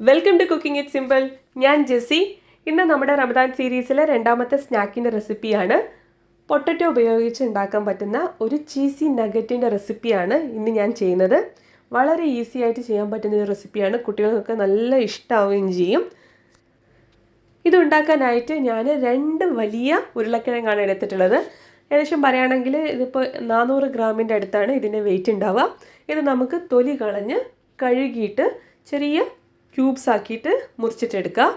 Welcome to cooking it simple ഞാൻ ജെസ്സി. ഇന്ന് നമ്മുടെ റമദാൻ സീരീസിലെ രണ്ടാമത്തെ സ്നാക്കിന്റെ റെസിപ്പിയാണ്. പൊട്ടറ്റോ ഉപയോഗിച്ച് ഉണ്ടാക്കാൻ പറ്റുന്ന ഒരു ചീസി നഗറ്റിന്റെ റെസിപ്പിയാണ് ഇന്ന് ഞാൻ ചെയ്യുന്നത്. വളരെ ഈസി ആയിട്ട് ചെയ്യാൻ പറ്റുന്ന ഒരു റെസിപ്പിയാണ്. കുട്ടികൾക്കൊക്കെ നല്ല ഇഷ്ടമാവുകയും ചെയ്യും. ഇതുണ്ടാക്കാനായിട്ട് ഞാൻ രണ്ട് വലിയ ഉരുളക്കിഴങ്ങാണ് എടുത്തിട്ടുള്ളത്. ഏകദേശം പറയുകയാണെങ്കിൽ ഇതിപ്പോൾ നാനൂറ് ഗ്രാമിന്റെ അടുത്താണ് ഇതിന്റെ വെയിറ്റ് ഉണ്ടാവുക. ഇത് നമുക്ക് തൊലി കളഞ്ഞ് കഴുകിയിട്ട് ചെറിയ ക്യൂബ്സ് ആക്കിയിട്ട് മുറിച്ചിട്ടെടുക്കുക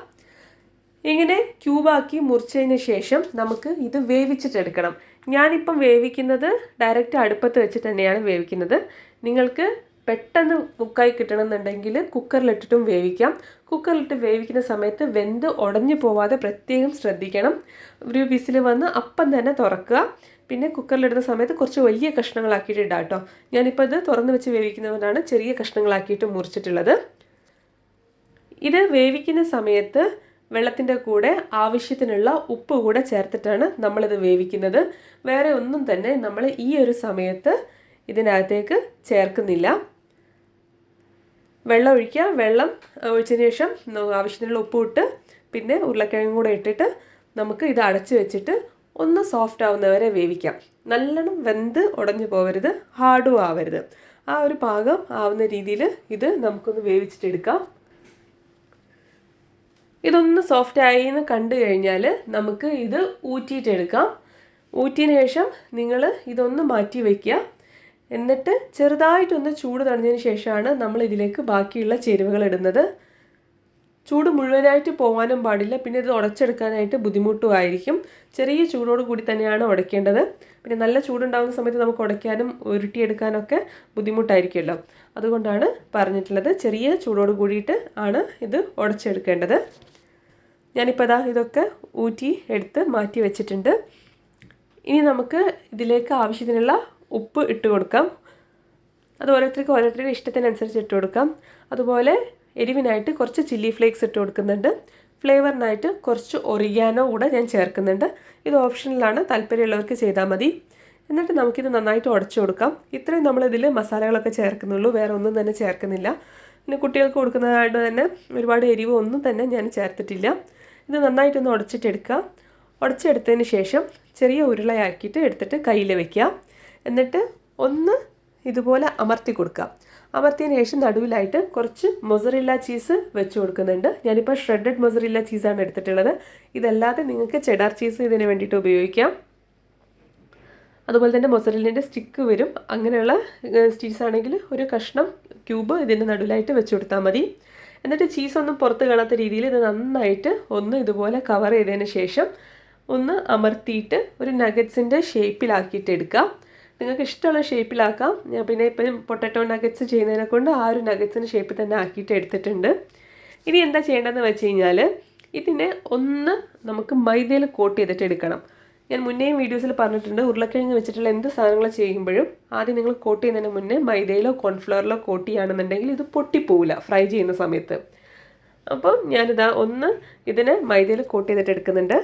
ഇങ്ങനെ ക്യൂബാക്കി മുറിച്ചതിന് ശേഷം നമുക്ക് ഇത് വേവിച്ചിട്ടെടുക്കണം. ഞാനിപ്പം വേവിക്കുന്നത് ഡയറക്റ്റ് അടുപ്പത്ത് വെച്ച് തന്നെയാണ് വേവിക്കുന്നത്. നിങ്ങൾക്ക് പെട്ടെന്ന് കുക്കായി കിട്ടണമെന്നുണ്ടെങ്കിൽ കുക്കറിലിട്ടിട്ടും വേവിക്കാം. കുക്കറിലിട്ട് വേവിക്കുന്ന സമയത്ത് വെന്ത് ഉടഞ്ഞു പോവാതെ പ്രത്യേകം ശ്രദ്ധിക്കണം. ഒരു വിസിൽ വന്ന് അപ്പം തന്നെ തുറക്കുക. പിന്നെ കുക്കറിലിടുന്ന സമയത്ത് കുറച്ച് വലിയ കഷ്ണങ്ങളാക്കിയിട്ട് ഇടാം കേട്ടോ ഞാനിപ്പോൾ ഇത് തുറന്ന് വെച്ച് വേവിക്കുന്നതുകൊണ്ടാണ് ചെറിയ കഷ്ണങ്ങളാക്കിയിട്ട് മുറിച്ചിട്ടുള്ളത്. ഇത് വേവിക്കുന്ന സമയത്ത് വെള്ളത്തിന്റെ കൂടെ ആവശ്യത്തിനുള്ള ഉപ്പ് കൂടെ ചേർത്തിട്ടാണ് നമ്മളിത് വേവിക്കുന്നത്. വേറെ ഒന്നും തന്നെ നമ്മൾ ഈ ഒരു സമയത്ത് ഇതിനകത്തേക്ക് ചേർക്കുന്നില്ല. വെള്ളം ഒഴിക്കുക. വെള്ളം ഒഴിച്ചതിന് ശേഷം ആവശ്യത്തിനുള്ള ഉപ്പ് ഇട്ട് പിന്നെ ഉരുളക്കിഴങ്ങും കൂടെ ഇട്ടിട്ട് നമുക്ക് ഇത് അടച്ചു വെച്ചിട്ട് ഒന്ന് സോഫ്റ്റ് ആവുന്നവരെ വേവിക്കാം. നല്ലോണം വെന്ത് ഉടഞ്ഞു പോകരുത് ഹാർഡും ആവരുത്. ആ ഒരു പാകം ആവുന്ന രീതിയിൽ ഇത് നമുക്കൊന്ന് വേവിച്ചിട്ടെടുക്കാം ഇതൊന്ന് സോഫ്റ്റ് ആയി എന്ന് കണ്ടു കഴിഞ്ഞാൽ നമുക്ക് ഇത് ഊറ്റിയിട്ടെടുക്കാം. ഊറ്റിയതിന് ശേഷം നിങ്ങൾ ഇതൊന്ന് മാറ്റി വയ്ക്കുക എന്നിട്ട് ചെറുതായിട്ടൊന്ന് ചൂട് തണിഞ്ഞതിന് ശേഷമാണ് നമ്മൾ ഇതിലേക്ക് ബാക്കിയുള്ള ചേരുവകൾ ഇടുന്നത്. ചൂട് മുഴുവനായിട്ട് പോകാനും പാടില്ല. പിന്നെ ഇത് ഉടച്ചെടുക്കാനായിട്ട് ബുദ്ധിമുട്ടുമായിരിക്കും. ചെറിയ ചൂടോട് കൂടി തന്നെയാണ് ഉടയ്ക്കേണ്ടത്. പിന്നെ നല്ല ചൂടുണ്ടാകുന്ന സമയത്ത് നമുക്ക് ഉടയ്ക്കാനും ഉരുട്ടിയെടുക്കാനൊക്കെ ബുദ്ധിമുട്ടായിരിക്കുമല്ലോ. അതുകൊണ്ടാണ് പറഞ്ഞിട്ടുള്ളത് ചെറിയ ചൂടോട് കൂടിയിട്ട് ആണ് ഇത് ഉടച്ചെടുക്കേണ്ടത്. ഞാനിപ്പോൾ ഇതാ ഇതൊക്കെ ഊറ്റി എടുത്ത് മാറ്റി വെച്ചിട്ടുണ്ട്. ഇനി നമുക്ക് ഇതിലേക്ക് ആവശ്യത്തിനുള്ള ഉപ്പ് ഇട്ട് കൊടുക്കാം. അത് ഓരോരുത്തർക്ക് ഓരോരുത്തരുടെ ഇഷ്ടത്തിനനുസരിച്ച് ഇട്ട് കൊടുക്കാം. അതുപോലെ എരിവിനായിട്ട് കുറച്ച് ചില്ലി ഫ്ലേക്സ് ഇട്ട് കൊടുക്കുന്നുണ്ട്. ഫ്ലേവറിനായിട്ട് കുറച്ച് ഒറിയാനോ കൂടെ ഞാൻ ചേർക്കുന്നുണ്ട്. ഇത് ഓപ്ഷനിലാണ്. താല്പര്യമുള്ളവർക്ക് ചെയ്താൽ മതി. എന്നിട്ട് നമുക്കിത് നന്നായിട്ട് ഉടച്ചു കൊടുക്കാം. ഇത്രയും നമ്മളിതിൽ മസാലകളൊക്കെ ചേർക്കുന്നുള്ളൂ. വേറെ ഒന്നും തന്നെ ചേർക്കുന്നില്ല. പിന്നെ കുട്ടികൾക്ക് കൊടുക്കുന്നതായിട്ട് തന്നെ ഒരുപാട് എരിവ് ഒന്നും തന്നെ ഞാൻ ചേർത്തിട്ടില്ല. ഇത് നന്നായിട്ടൊന്ന് ഉടച്ചിട്ടെടുക്കുക. ഉടച്ചെടുത്തതിന് ശേഷം ചെറിയ ഉരുളയാക്കിയിട്ട് എടുത്തിട്ട് കയ്യിൽ വെക്കുക. എന്നിട്ട് ഒന്ന് ഇതുപോലെ അമർത്തി കൊടുക്കുക. അമർത്തിയതിന് ശേഷം നടുവിലായിട്ട് കുറച്ച് മൊസറില്ല ചീസ് വെച്ച് കൊടുക്കുന്നുണ്ട്. ഞാനിപ്പോൾ ഷ്രെഡഡ് മൊസറില്ല ചീസാണ് എടുത്തിട്ടുള്ളത്. ഇതല്ലാതെ നിങ്ങൾക്ക് ചെഡാർ ചീസ് ഇതിന് വേണ്ടിയിട്ട് ഉപയോഗിക്കാം. അതുപോലെ തന്നെ മൊസറില്ലിന്റെ സ്റ്റിക്ക് വരും. അങ്ങനെയുള്ള ചീസാണെങ്കിൽ ഒരു കഷ്ണം ക്യൂബ് ഇതിന്റെ നടുവിലായിട്ട് വെച്ച് കൊടുത്താൽ മതി. എന്നിട്ട് ചീസൊന്നും പുറത്ത് കാണാത്ത രീതിയിൽ ഇത് നന്നായിട്ട് ഒന്ന് ഇതുപോലെ കവർ ചെയ്തതിന് ശേഷം ഒന്ന് അമർത്തിയിട്ട് ഒരു നഗറ്റ്സിന്റെ ഷേപ്പിലാക്കിയിട്ട് എടുക്കാം. നിങ്ങൾക്ക് ഇഷ്ടമുള്ള ഷേപ്പിലാക്കാം ഞാൻ പിന്നെ ഇപ്പം പൊട്ടറ്റോ നഗറ്റ്സ് ചെയ്യുന്നതിനെ കൊണ്ട് ആ ഒരു നഗറ്റ്സിന്റെ ഷേപ്പിൽ തന്നെ ആക്കിയിട്ട് എടുത്തിട്ടുണ്ട്. ഇനി എന്താ ചെയ്യേണ്ടതെന്ന് വെച്ച് കഴിഞ്ഞാൽ ഇതിനെ ഒന്ന് നമുക്ക് മൈദയിൽ കോട്ട് ചെയ്തിട്ട് എടുക്കണം. ഞാൻ മുന്നേയും വീഡിയോസിൽ പറഞ്ഞിട്ടുണ്ട് ഉരുളക്കിഴങ്ങ് വെച്ചിട്ടുള്ള എന്ത് സാധനങ്ങൾ ചെയ്യുമ്പോഴും ആദ്യം നിങ്ങൾ കോട്ട് ചെയ്യുന്നതിന് മുന്നേ മൈദയിലോ കോൺഫ്ലവറിലോ കോട്ട് ചെയ്യുകയാണെന്നുണ്ടെങ്കിൽ ഇത് പൊട്ടിപ്പോവില്ല ഫ്രൈ ചെയ്യുന്ന സമയത്ത്. അപ്പം ഞാനിതാ ഒന്ന് ഇതിനെ മൈദയിൽ കോട്ട് ചെയ്തിട്ട് എടുക്കുന്നുണ്ട്.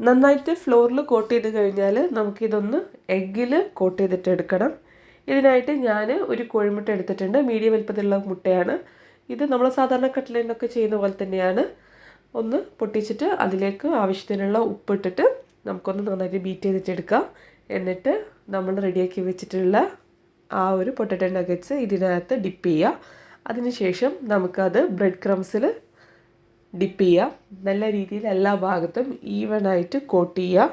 നന്നായിട്ട് ഫ്ലോറിൽ കോട്ട് ചെയ്ത് കഴിഞ്ഞാൽ നമുക്കിതൊന്ന് എഗ്ഗിൽ കോട്ട് ചെയ്തിട്ട് എടുക്കണം. ഇതിനായിട്ട് ഞാൻ ഒരു കോഴിമുട്ട എടുത്തിട്ടുണ്ട് മീഡിയം വലുപ്പത്തിലുള്ള മുട്ടയാണ്. ഇത് നമ്മൾ സാധാരണ കട്ട്ലൈനൊക്കെ ചെയ്യുന്ന പോലെ തന്നെയാണ്. ഒന്ന് പൊട്ടിച്ചിട്ട് അതിലേക്ക് ആവശ്യത്തിനുള്ള ഉപ്പിട്ടിട്ട് നമുക്കൊന്ന് നന്നായിട്ട് ബീറ്റ് ചെയ്തിട്ട് എടുക്കാം എന്നിട്ട് നമ്മൾ റെഡിയാക്കി വെച്ചിട്ടുള്ള ആ ഒരു പൊട്ടറ്റോ നഗറ്റ്സ് ഇതിനകത്ത് ഡിപ്പ് ചെയ്യുക അതിനുശേഷം നമുക്കത് ബ്രെഡ് ക്രംസിൽ ഡിപ്പ് ചെയ്യുക നല്ല രീതിയിൽ എല്ലാ ഭാഗത്തും ഈവൺ ആയിട്ട് കോട്ട് ചെയ്യുക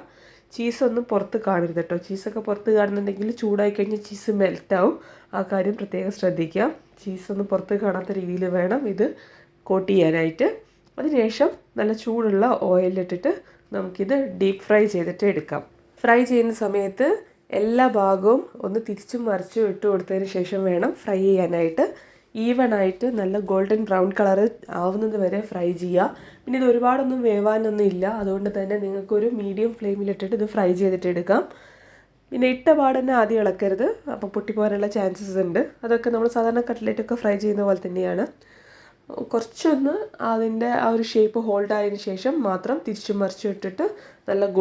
ചീസൊന്നും പുറത്ത് കാണരുത് കേട്ടോ. ചീസൊക്കെ പുറത്ത് കാണുന്നുണ്ടെങ്കിൽ ചൂടായി കഴിഞ്ഞാൽ ചീസ് മെൽറ്റാവും ആ കാര്യം പ്രത്യേകം ശ്രദ്ധിക്കുക ചീസൊന്നും പുറത്ത് കാണാത്ത രീതിയിൽ വേണം ഇത് കോട്ട് ചെയ്യാനായിട്ട്. അതിനുശേഷം നല്ല ചൂടുള്ള ഓയിലിട്ടിട്ട് നമുക്കിത് ഡീപ്പ് ഫ്രൈ ചെയ്തിട്ട് എടുക്കാം. ഫ്രൈ ചെയ്യുന്ന സമയത്ത് എല്ലാ ഭാഗവും ഒന്ന് തിരിച്ചും മറിച്ചും ഇട്ട് കൊടുത്തതിന് ശേഷം വേണം ഫ്രൈ ചെയ്യാനായിട്ട്. ഈവൺ ആയിട്ട് നല്ല ഗോൾഡൻ ബ്രൗൺ കളർ ആവുന്നത് വരെ ഫ്രൈ ചെയ്യുക. പിന്നെ ഇത് ഒരുപാടൊന്നും വേവാനൊന്നും ഇല്ല. അതുകൊണ്ട് തന്നെ നിങ്ങൾക്കൊരു മീഡിയം ഫ്ലെയിമിലിട്ടിട്ട് ഇത് ഫ്രൈ ചെയ്തിട്ട് എടുക്കാം. പിന്നെ ഇട്ട പാടന്നെ ആദ്യം ഇളക്കരുത്. അപ്പോൾ പൊട്ടിപ്പോകാനുള്ള ചാൻസസ് ഉണ്ട്. അതൊക്കെ നമ്മൾ സാധാരണ കട്ട്ലേറ്റൊക്കെ ഫ്രൈ ചെയ്യുന്ന പോലെ തന്നെയാണ്. കുറച്ചൊന്ന് അതിന്റെ ആ ഒരു ഷേപ്പ് ഹോൾഡ് ആയതിനു ശേഷം മാത്രം തിരിച്ചും മറിച്ചും ഇട്ടിട്ട് നല്ല ഗോൾഡ്